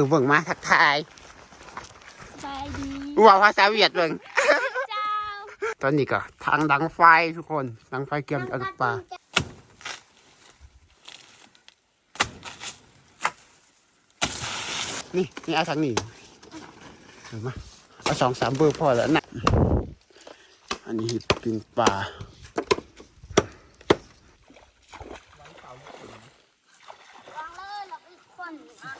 อเบิ่งมาทักทายสบายดีว่าภาษาเวียดเบิ่งเจ้าตอนนี้ก็ทางดังไฟทุกคนดังไฟเกี่ยมเอาลูกปลานี่นี่เอาทางนี้เห็นไหมเอาสองสามเบอร์พอแล้วนะอันนี้เห็ดปิงปลา วางเลยหลับอีกคนอะ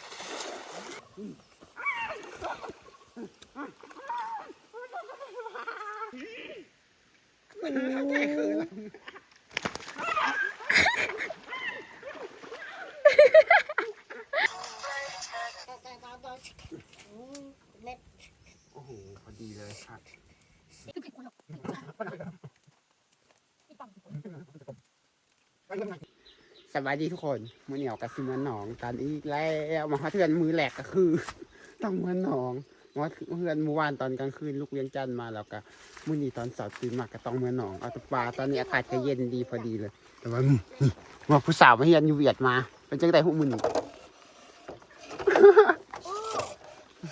โอ้โห พอดีเลยครับสบายดีทุกคนมือเหนียวกับซิมันหนองกันอีกแล้วมาเทือนมือแหลกก็คือ ต้องมือหนองมาเพื่อนเมื่อวานตอนกลางคืนลูกเวียงจันมาแล้วก็มื้อนี้ตอนเสาร์ตื่นมาก็ต้องเมือหนองเอาแตปลาตอนนี้อากาศก็เย็นดีพอดีเลย แต่ว่าว่าผู้สาวมาเฮียนอยู่เวียดมา เป็นจังไดพวกมึง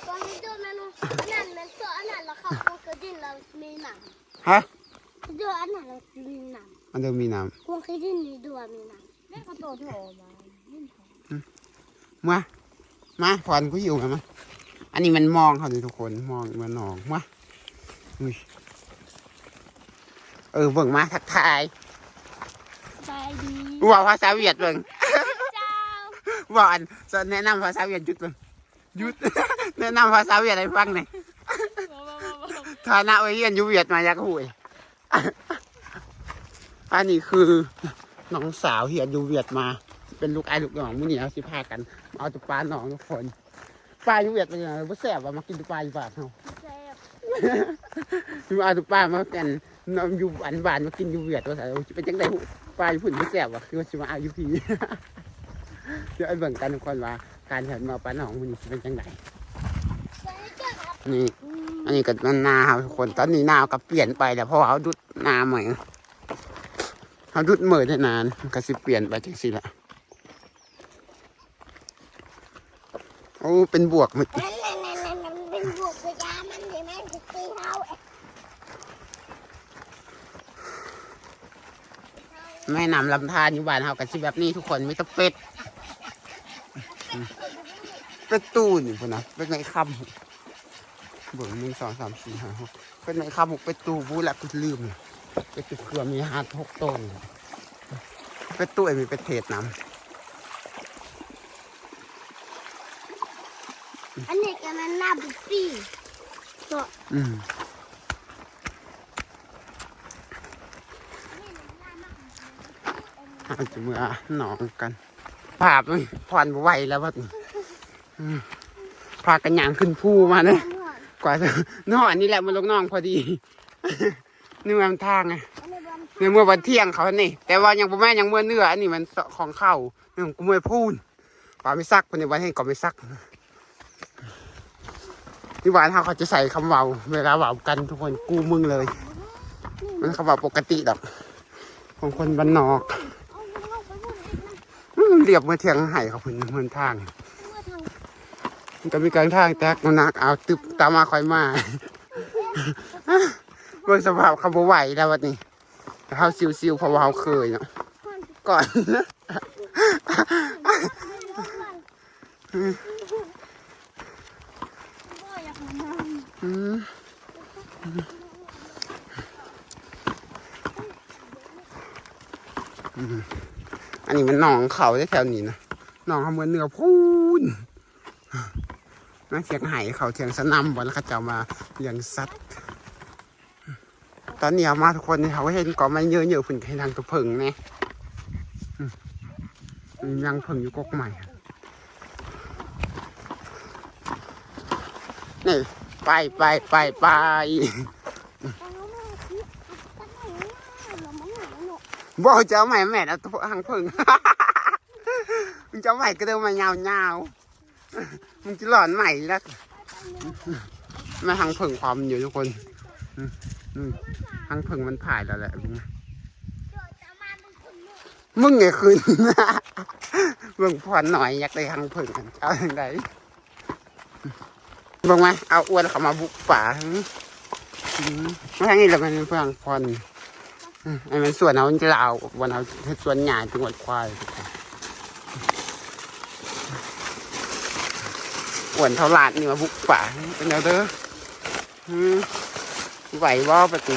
ตอนนี้ดูเมนูอันนั้นเป็นตัวอันนั้นแล้วเขาเอากระดิ่งเรามีหนังฮะดูอันนั้นเรามีหนังอันเดิมมีน้พวกกระดิ่งนี้ดูมีหนังแม่เขาโตโถมาำมามาพรกูอยู่กันมาอันนี้มันมองเขาดิทุกคนมองเหมือนหนองมาอุ้ยเออเบิ่งมาทักทายสบายดีว่าภาษาเวียดเบิ่งเจ้า ว่าอันจะแนะนำภาษาเวียดหยุดเบิ่งหยุด แนะนำภาษาเวียดให้ฟังหน่อยฐานะไว้เรียนอยู่เวียดมาอยากหุยอันนี้คือน้องสาวเฮียนอยู่เวียดมา เป็นลูกไอ้ลูกน้องมื้อนี้เอาสิพากันมาเอาแตุปลาหนองทุกคนปลาอยู่เวียดเป็นยังไงบ่แซ่บว่ามากินแตุปลาอยู่บ้านเฮาแซ่บคือเอาแตุปลามากันน้ำอยู่อันบ้านมากินอยู่เวียดว่าซั่นสิเป็นจังได๋ปลาอยู่พุ่นบ่แซ่บว่ะคือว่าสิมาเอาอยู่พี่ เดี๋ยวไอ้เบิ่งกันทุกคนว่า การเห็นมาปลาหองมื้อนี้สิเป็นจังไดนี่ อันนี้ก็มันนาครับทุกคนตอนนี้นาก็เปลี่ยนไปแล้วเพราะว่าเขาดุดนาใหม่เขาดุดเหมือได้นานก็สิเปลี่ยนไปจังสิละโอ้เป็นบวกหมึกนั่นนั่นนั่นนั่นมันเป็นบวกพยามันเลยแม่งจะตีเขาแม่นำลำธารอยู่บ้านเขาก็สิแบบนี้ทุกคนมีแต่เป็ด เป็ดตู้นี่พุ่นนะเป็ดในคำเบิ่งหนึ่งสองสามสี่ห้าหกเป็ดในคำหกเป็ดตู้บูแล้วกูลืมเลยเป็ดตู้เครือมีห้าหกต้นเป็ดตู้ไอ้มีเป็ดเทศน้อันนี้ก็มันหน้าบุฟฟี่ตัวำอืมเอาจะมือหนองกัน ภาพผ่อนไหวแล้วว่าพากันยางขึ้นภูมาเนี่ยกว่าจะนอนนี่แหละมันลงน้องพอดีนี่มันทางไงในเมื่อวันเที่ยงเขานี่ แต่ว่ายังบ่แม่ยังเมื่อเนื้ออันนี้มันของเข้าเรื่องกูไม่พูดป่าไม่ซักคนในวันให้ก็ไม่ซักที่บ้านเขาเขาจะใส่คำเว้าเวลาเว้ากันทุกคนกูมึงเลย มันคำเว้าปกติดอก ของคนบ้านนอก เรียบเมื่อเที่ยงไห้เขาเพิ่นเมื่อทางเมื่อทางมันก็มีกลางทางแตกมันนักเอาตึบตามมาคอยมาเบิ่งสภาพเขาบ่ไหวแล้ววันนี้เขาซิวๆเพราะว่าเขาเคยเนาะก่อนพ่ออยากมา นั่มันนี้มันหนองเขาแถวนี้นะหนองเขาเหมือนเนื้อพูนนั่นเสียงไห่เขาเทียงสนำบอลเขาจะมาเลี้ยงสัตว์ตอนนี้เอามาทุกคนเขาเห็นก่อไม้เยอะๆฝุ่นให้ทางตัวเพิงแน่อืมอืมยังเพิงอยู่กกใหม่นี่ไปไปไปไป เอาแม่คิดตั้งไหนเนี่ยเรามันหนาหนก บอกจะเอาใหม่แม่เอาตัวหางเพิงมึงจะเอาใหม่ก็เดินมายาวๆมึงจะหลอนใหม่แล้วมาหางเพิงความอยู่ทุกคนหางเพิงมันผ่ายแล้วแหละมึงมึงไงคืนเบิ่งผ่อนหน่อยอยากได้หางเพิงเอาอย่างไรบอกไหมเอาอ้วนเขามาบุกป่าหืมไม่ใช่นี่หรอกมันเพื่อนพอืม ไอ้มันส่วนเอาจะเอาวันเอาส่วนใหญ่จังหวัดควายอ้วนเท่าลานนี่มาบุกป่าเป็นแนวเด้อไหวบ่ปฏิ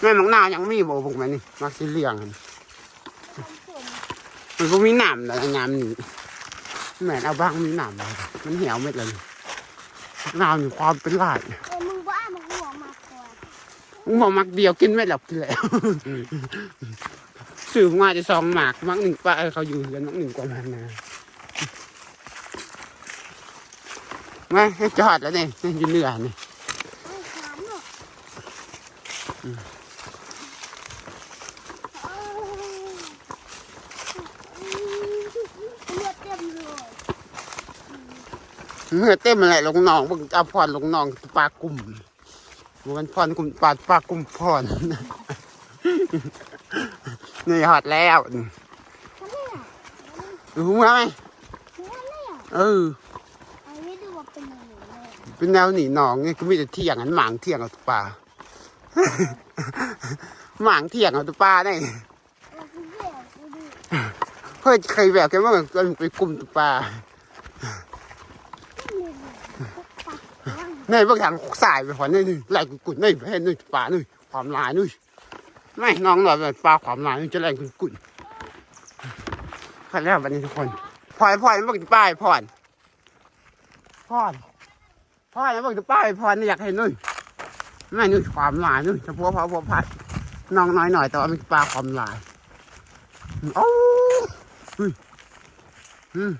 แม่มังนาวยังมีบ่บุกไหมนี่มักสิเลี้ยงมันก็มีหนามแต่งามนี่เหมือนเอาบ้างมีหนามมันเหี่ยวเม็ดเลยนามอยู่ความเป็นลาย เออมึงบ้ามึงหัวมากกว่า มึงบอกมักเดียวกินไม่หลับกินแล้วสื่อมาจะสองหมากมักหนึ่งป้าเออเขาอยู่กันมักหนึ่งกว่ามันนะมาให้จอดแล้วเนี่ยนี่อยืนเหนือนี่ไม่ถามหรอกเลือดเต็มเลยเมื่อเต้มอะไรลงหนองเบิ่งเอาพรลงหนองปลากลุ่ม มันพรกลุ่มปลาปลากลุ่มพรนี่หอดแล้วทำไมอะรู้ไหมทำไมอะเอออันนี้ดูว่าเป็นยังไงเลยเป็นแนวหนีหนองนี่ก็มีแต่เที่ยงอันหมางเที่ยงเอาตุปลาหมางเที่ยงเอาตุปลาได้เราคือแย่กูดูเพื่อเคยแววแกว่ามันไปกลุ่มตุปลา ไม่เลยพกปากว่าง ในบางอย่างสายไปขวนนี่นี่ไหลกุ่นนี่เห็นนี่ปลานี่ความลายนี่ไม่น้องหน่อยปลาความลายนี่จะไหลกุ่นกุ่นขันแล้ววันนี้ทุกคนพลอยพลอยบอกป้ายพรพรพรแล้วบอกป้ายพรนี่อยากเห็นนี่ไม่นี่ความลายนี่เฉพาะพอพอพัดน้องน้อยหน่อยแต่ว่ามีปลาความลายโอ้ยอืม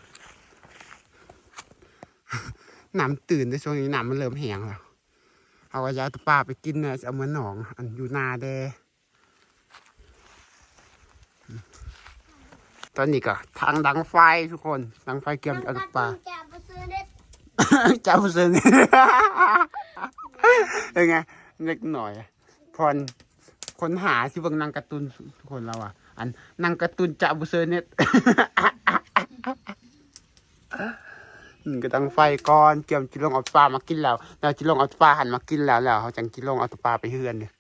น้ำตื่นในช่วงนี้น้ำมันเริ่มแห้งแล้วเอากระยาตวปลาไปกินเนี่ยจะเอาเหมือนหนอง อันอยู่นาแดตอนนี้ก็ทางดังไฟทุกคนดังไฟเกี่ยมเอาตวปลาจะไปซื้อเด็ดเจ้าเซนเป็นไงเล็กหน่อยพรคนหาที่เบิ่งนางการ์ตูนทุกคนเราอะ อันนางการ์ตูนจะบุเซอร์เน็ตอืม ก็ตั้งไฟก่อนเตรียมจิลงเอาปลามากินแล้วแล้วจิลงเอาปลาหันมากินแล้วแล้วเขาจังจิลงเอาปลาไปเฮือนเนี่ย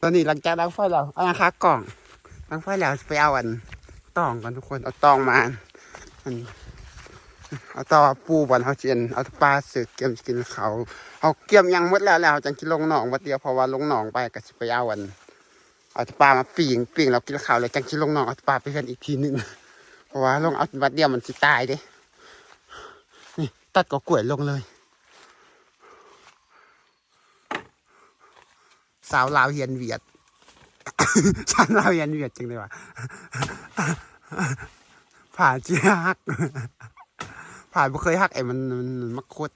ตอนนี้หลังจากตั้งไฟแล้วเอานะคะกล่องตั้งไฟแล้วไปเอาอันตองกันทุกคนเอาตองมาอันเอาตอปูบอลเขาเจียนเอาปลาเสือเกี่ยมกินเขาเอาเกี่ยมยังหมดแล้วแล้วจังจิลงหนองวัดเดียวเพราะว่าลงหนองไปก็จะไปเอาอันเอาปลามาปีงปีงเรากินข้าวเลยจังจิลงหนองเอาปลาไปเฮือนอีกทีหนึงเพราะว่าลงเอาวัดเดียวมันสิตายเด้ ตัดก็กล้วยลงเลย สาวลาวเฮียนเวียดฉันลาวเฮียนเวียดจริงเลยว่ะผ่าเจียฮัก ผ่าบ่เคยฮักไอ้มันมันมันมักโคตร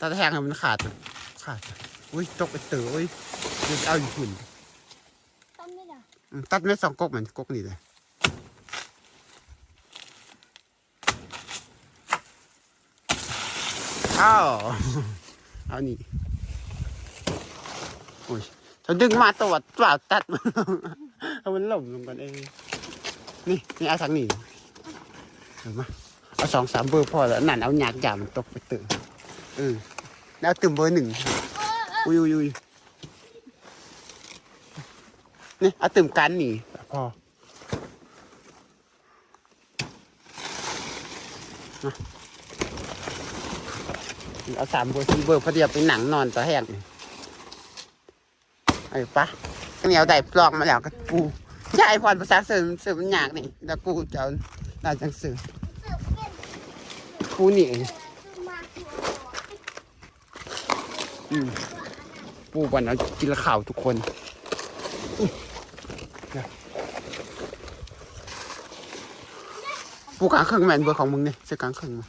ตาแทงให้มันขาดอะขาดอะอุ้ยตกไปเต๋ออุ้ยเดี๋ยวจะเอาอยู่หุ่นต้นนี่ด่ะอืมตัดไม่สองกกเหมือนกกนี่เลย อ้าวเอานี่โอ้ยฉันดึงมาตัวเปล่าตัดมันเอามันหล่มลงกันเองนี่นี่เอาทางนี้เห็นไหมเอาสองสามเบอร์พอแล้วนั่นเอาหยาดหยามันตกไปตื่นเออแล้วตื่นเบอร์หนึ่งอุ้ยอุ้ยอุ้ยนี่เอาตื่มกันนี่พอมา เอาสามเบอร์สี่เบอร์พอดียวไปหนังนอนตะแหกนี่ไอ้ปะเหนียวได้ปลอกมาแล้วก็ปูใช่พรภาษาเสริมเสริมมันยากนี่แล้วกูจะเอาได้จังสื่อเสิร์ฟเก็บกูนี่เองซื้อมาคืออืมปูวันเอากินข้าวทุกคนปูกลางเครื่องแมนเบอร์ของมึงเนี่ยใช่กลางเครื่องมั้ย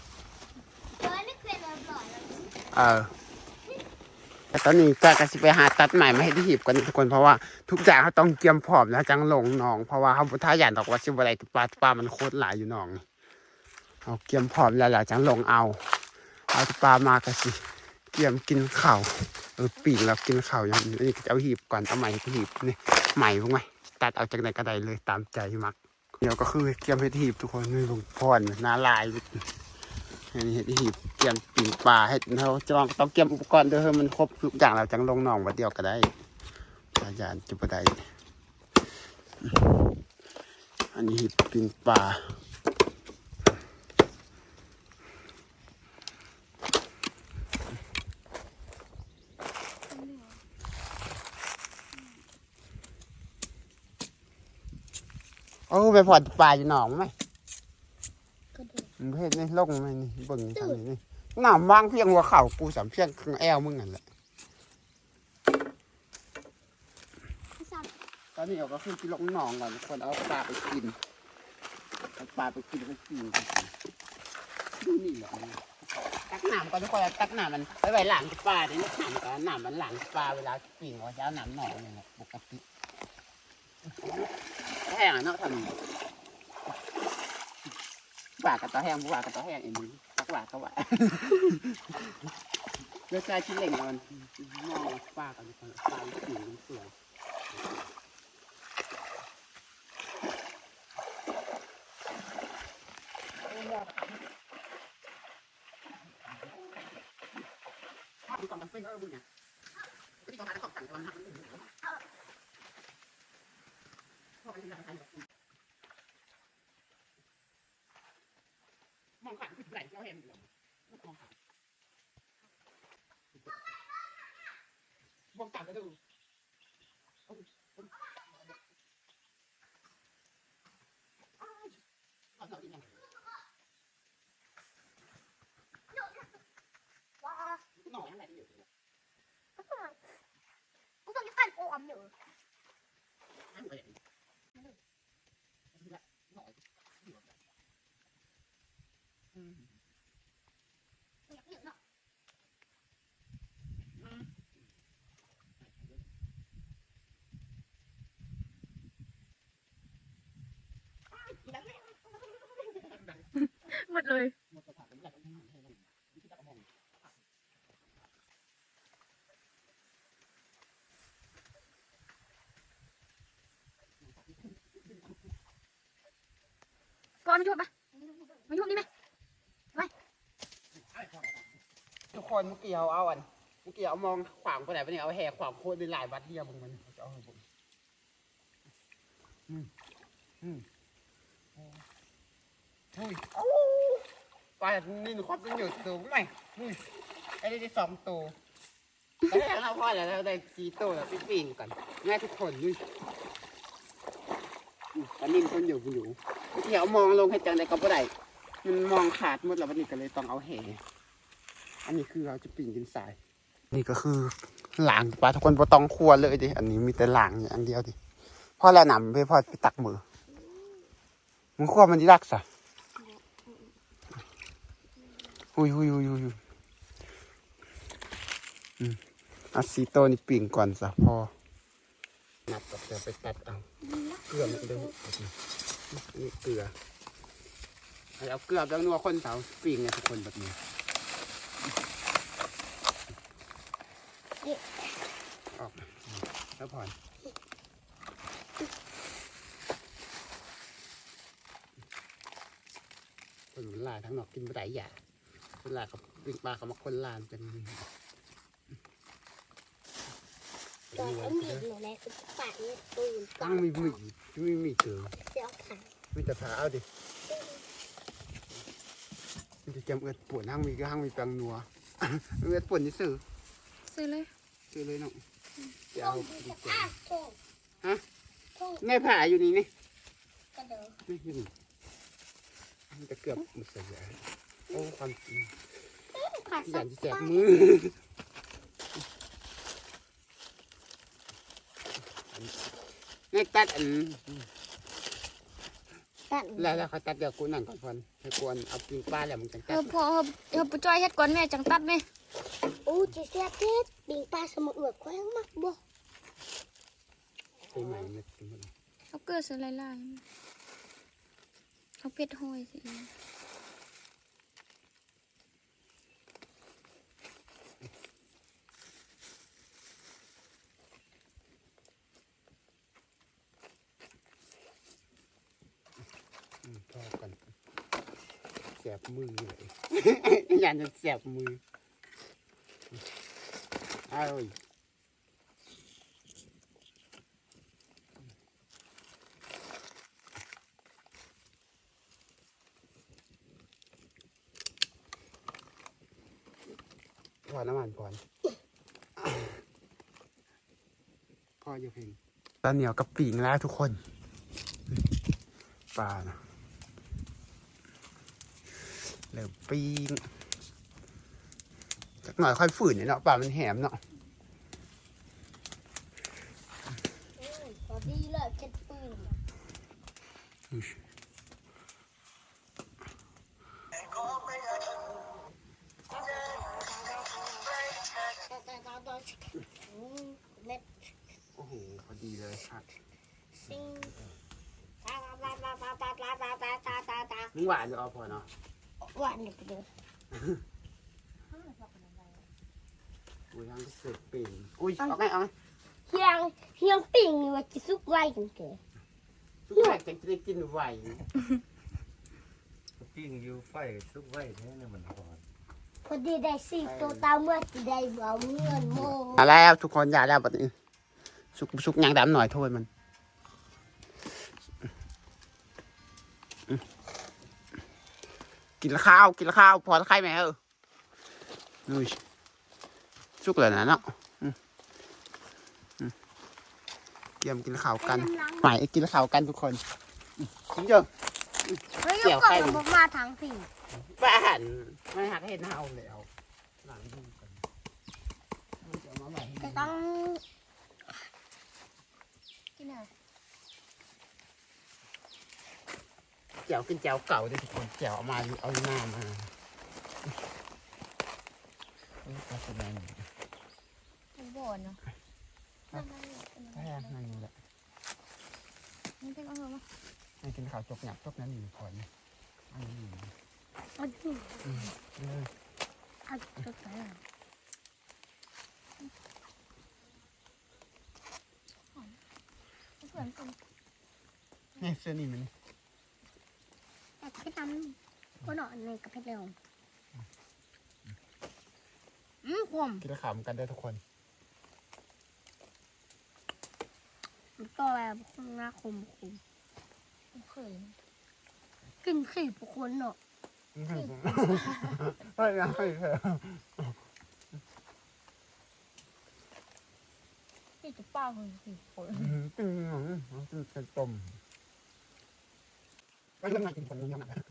เดี๋ยวนี่เป็นอะไรบ่อยแล้ว เออแต่ตอนนี้ก็กระสิไปหาตัดใหม่มาให้ที่หีบกันทุกคนเพราะว่าทุกอย่างเขาต้องเตรียมพร้อมแล้วจังลงหนอง เพราะว่าเขาบุท่าหยานดอกว่าสิบอะไรปลาปลามันโคตรหลายอยู่หนองเอาเตรียมพร้อมแล้วแหละจังลงเอาเอาปลามากระสิเตรียมกินข้าวเออปีกแล้วกินข้าวอย่างนี้จะเอาหีบก่อนเอาใหม่ก็หีบนี่ใหม่พวกไหมตัดเอาจากไหนก็ได้เลยตามใจมักเดี๋ยวก็คือเกียมเห็ดหีบทุกคนนี่ลงพรนาลาย อันนี้เห็ดหีบเกียมปิ่งปลาเห็ดเราจะต้องต้องเกียมอุปกรณ์ด้อให้มันครบทุกอย่างเราจังลงหนองวัดเดียวก็ได้อาจารย์จุบได้อันนี้หีบปิ่งปลาโอ้ไปพอดปลาอยู่หนองไหม เห็นนี่ลงไหมนี่เบิ่งนี่ทางนี้นี่นามวางเพียงหัวเข่ากูสามเพียงข้างแอวมึงนั่นแหละตอนนี้เราก็คือที่ลงหนองก่อนคนเอาปลาไปกินเอาปลาไปกินไปกินดูนี่แหละตักหนามก่อนทุกคนตักหนามมันไว้ไว้หลังปลาเนี่ยหนามก่อนหนามมันหลังปลาเวลาปิ่งว่าจะเอาหนามหนองเนี่ยปกติแห้งอะเนาะทำ ปลากับตาแห้งปลากับตาแห้งเองมึงตักปลาก็ว่าเพื่อใช้ชิ้นเล็กมันมองปลากันทุกคนปลาสีมันสวย đi còn bằng phê hơn nè cái đi còn lại nó còn cảnh còn hẳn mong ไหลเจ้าเห็นหอลูงหาบองตัดก็ดูว้านอนอะไรอยู่กูต้องยัดไส้โอ้มอยู่ ăn vậy nồi อยากเยอะเนาะ หมดเลยก่อนมาชมปะมาชมนี่ไหมไปทุกคนเมื่อกี้เอาเอาอันเมื่อกี้เอามองขวางไปไหนไปเนี่ยเอาแห่ขวางโคตรไปหลายวัดเดียวมึงมันจะเอาให้ผมอืมอืมอุ้ยโอ้ ปลานี่หนูความเป็นอยู่ตัวไหมอืมไอ้นี่ได้สองตัวแต่ถ้าเราพอแล้วเราได้สี่ตัวแล้วปีนก่อนง่ายทุกคนนี่อืมปลานิ่มคนอยู่อยู่เมื่อกี้เอามองลงให้จังได้ก็บ่ได้มันมองขาดหมดแล้ววันนี้ก็เลยต้องเอาแห่อันนี้คือเราจะปิ่งกินสาย นี่ก็คือหลางปลาทุกคนบ่ต้องครัวเลยดิอันนี้มีแต่หลางอย่างเดียวดิพ่อแล้วนำไปพ่อไปตักมือมึงครัวมันดีรักสะ หุยหุยหุยหุยหุยอืมอาซีโตนี่ปิ่งก่อนสะพ่อนับกับเดี๋ยวไปตัดเอาเกลือมันเด้อนี่เกลือเอาเกลือแล้วนัวคนเสาปิ่งเนี่ยทุกคนแบบนี้ออกแล้วผ่อนคนมันลายทั้งนอกกินไม่ได้อย่า คนลายกับวิ่งปลาเขามาคนลานเป็นตอนเอามีดหนูแม่คือปาดนี่ตูนตั้งมีมีมีมีเกลือเสียวขามีแต่ผาเอาดิมันจะจำเอิดปวดห้างมีก็ห้างมีแปลงนัวเอิดปวดนี่ซื้อซื้อเลยซื้อเลยเนาะจะเอาดีกว่าอะโถงฮะโถงง่ายผาอยู่นี่นี่กระโดดนี่อยู่นี่มันจะเกือบหมดเสีย โอ้ความจริงขาดอสัย่าบงที่แจกมือในตัดอันตัดแล้วแล้วเขาตัดเดี๋ยวกูนั่งก่อนพอนให้กวนเอาปิงปลาแล้วมึงจังเอตัดอพอเออเออปจ้อยเฮ็ดก่อนแม่จังตัดไหมอู้จีเสียเพชรปิงปลาสมุนอวดแคว้งมากบ่ไปใหม่เม็ดกินหมดเลยเอาเกลือใส่ลายๆเอาเป็ดห้อยสิ เสียบมือเลย อยากจะเสียบมือเอาอีกพอน้ำมันก่อนพออยู่เพียงตอนเหนียวกับปีงแล้วทุกคนปลานะ เริ่มปีงจักหน่อยค่อยฝืนเนี่ยเนาะปลามันแหมเนาะอืมพอดีเลยเจ็ดปืนเม็ดโอ้โหพอดีเลยครับซิงตาตาตาตาตาตาตาตาตาตาตามึงหวานจะเอาพอเนาะ หวานเด็กเด้ออุ้ยยังเสร็จปีงอุ้ยเอาไงเอาไงเฮียงเฮียงปิ่งว่าจะซุกไว้กันเกิดทุกแรกจะได้กินไหวปิ้งอยู่ไฟทุกไว้เนี่ยนะมันหอนพอดีได้สี่ตัวตามเมื่อจะได้เอาเงินโมมาแล้วทุกคนอย่าแล้วแบบนี้สุกสุกยางดำหน่อยโทษมัน กินข้าว กินข้าวพอไข่ไหมเออนุ้ยสุกเลยนะเนาะอืมอืมเยี่ยมกินข้าวกันหมายกินข้าวกันทุกคนอืมจริงจังเฮ้ยลูกก่อนผมมาทางสี่บ้านไม่หักเห็นเฮาแล้วหลังดูกันเอาจะเอามาไว้ให้จะดูต้องกินอะไร แจวเป็นแจวเก่าเลยทุกคนแจวเอามาเอาหน้ามาเอ้ยก็แสดงอยู่มันบ่นเนาะแค่นั่นนี่แหละมันเป็นเอาเหรอวะให้กินข้าวจกหยับจกนั้นอยู่ก่อนอันนี้อยู่เอาดูเออเอาตัวไหนอะเพื่อนกันนี่เสื้อนี่มันแต่ไปทำก็นอนในกระเพาะเร็วอืมขมกินขามกันได้ทุกคนตัวแบบคมหน้าคมคมเคยกินสี่ปุคนเนาะเฮ้ยเฮ้เฮ้ยที่จะป้าคนสี่คนตึ้งตึ้งเป็นต้มไม่เรื่องงากินคนนี้ยังไง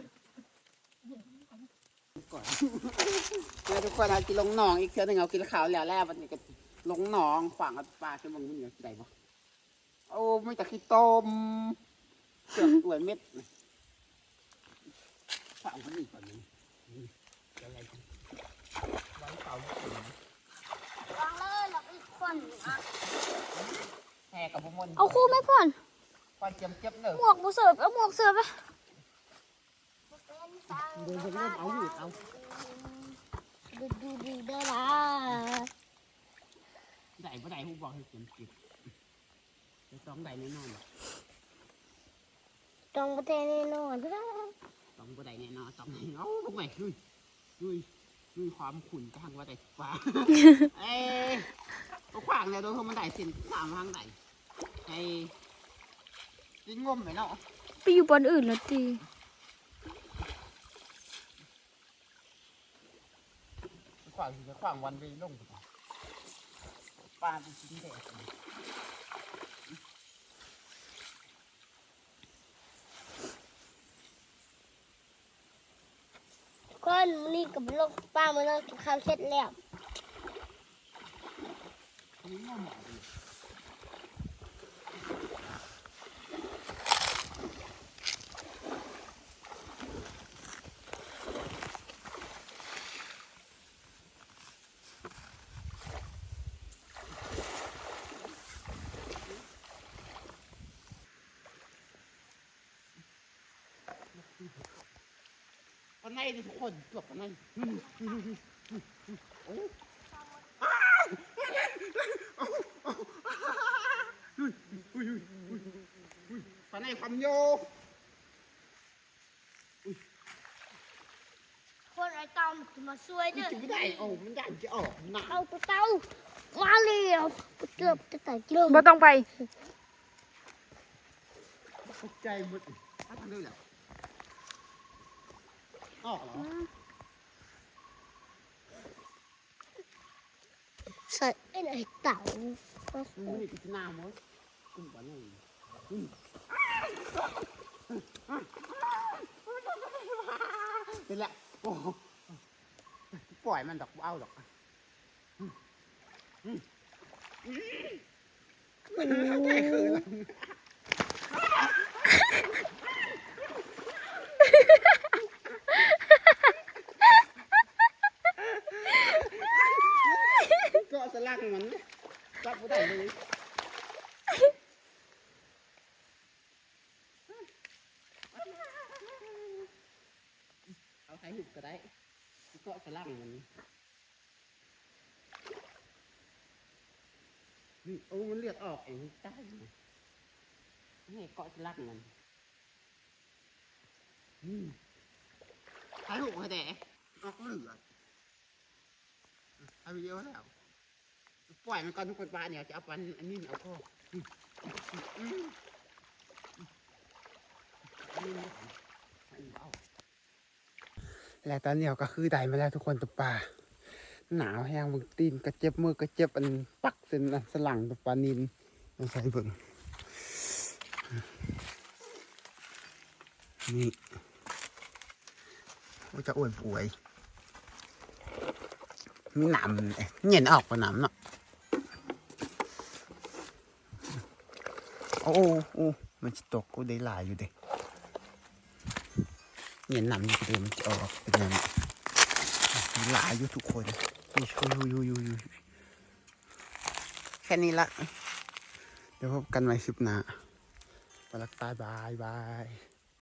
ก่อนแล้วทุกคนเอากินลงหนองอีกเทื่อหนึงเอากินข้าวแล้วแล้ววันนี้ก็ลงหนองขวางกับปลาขึ้นบางมื้อนี่ได้บ่โอ้ไม่แต่ขี้ต้มเสือกตัวเม็ดฝากคนนี้ก่อนนี่นี่อะไรกันวางเสาอยู่วางเลยแล้วอีกคนอะแห่กับพวกมันเอาคู่ไหมพ่อนก่อนเจียมเจ็บเนอะหมวกบูเสิร์ฟเอาหมวกเสิร์ฟไป เดินเริ่มเอาหูดเอาดูดูดูได้ละได้บ่ได้หูบอกให้เจียมเจ็บจะต้องได้แน่นอนตรงประเทศนี่นอนต้องบ่ได้แน่นอนต้องให้เอาลงไปลุยลุยลุยความขุ่นกลางว่าได้ฟ้าเอ้ยขวางแล้วโดนเขามันได้สินสามทางไหนไอ้ยิงงมไปเนาะไปอยู่บนอื่นแล้วตี วางสิขวางวันไปลงปลาเป็นชิ้นแดดก้อนนี่กับลูกป้ามันต้องกินข้าเสร็จแล้ว โอ้มันดันจะออกหนาเอาตัวเต่ามาเลยเกือบจะตายเกือบบ่ต้อ ออกเหรอใส่ไอ้ไอ้เต่าอืมนี่กินน้ำมั้งกุ้งปานในอืมเป็นละโอ้ปล่อยมันดอกบ่เอาดอกอืมอืมอืมใจคืน ละก็สลักมันรับไม่ได้เลยเอาใส่หุบก็ได้ก็สลักมันนี่โอ้มันเลือดออกเองใต้นี่เกาะสลักมันอืมใส่หุบให้แต่ออกเลือดเอาไปเยอะแล้วปล่อยมันก่อนทุกคนปลาเนี่ยจะเอาปันอันนี้เอาพ่ออืมอืมอันนี้ไม่เอาท้อและตอนนี้เราก็คือได้มาแล้วทุกคนตัวปลาหนาวแห้งมึงตีนกระเจ็บมือกระเจ็บอันปักเส้นอันสลังตัวปลานินม่ใช่บิ่งนี่ว่าจะอ้วนป่วยมีหนามเอ๊ะเหงียนออกกว่าหนามเนาะ โอ้โอ้โอ้มันจะตกก็ได้หลายอยู่เด้เหงียนหนำอยู่เด้มันจะออกเป็นยังไหลายอยู่ทุกคนนี่ช่วยอยู่อยู่อยู่อยู่แค่นี้ละ เดี๋ยวพบกันใหม่คลิปหน้าไปลักตายบายบาย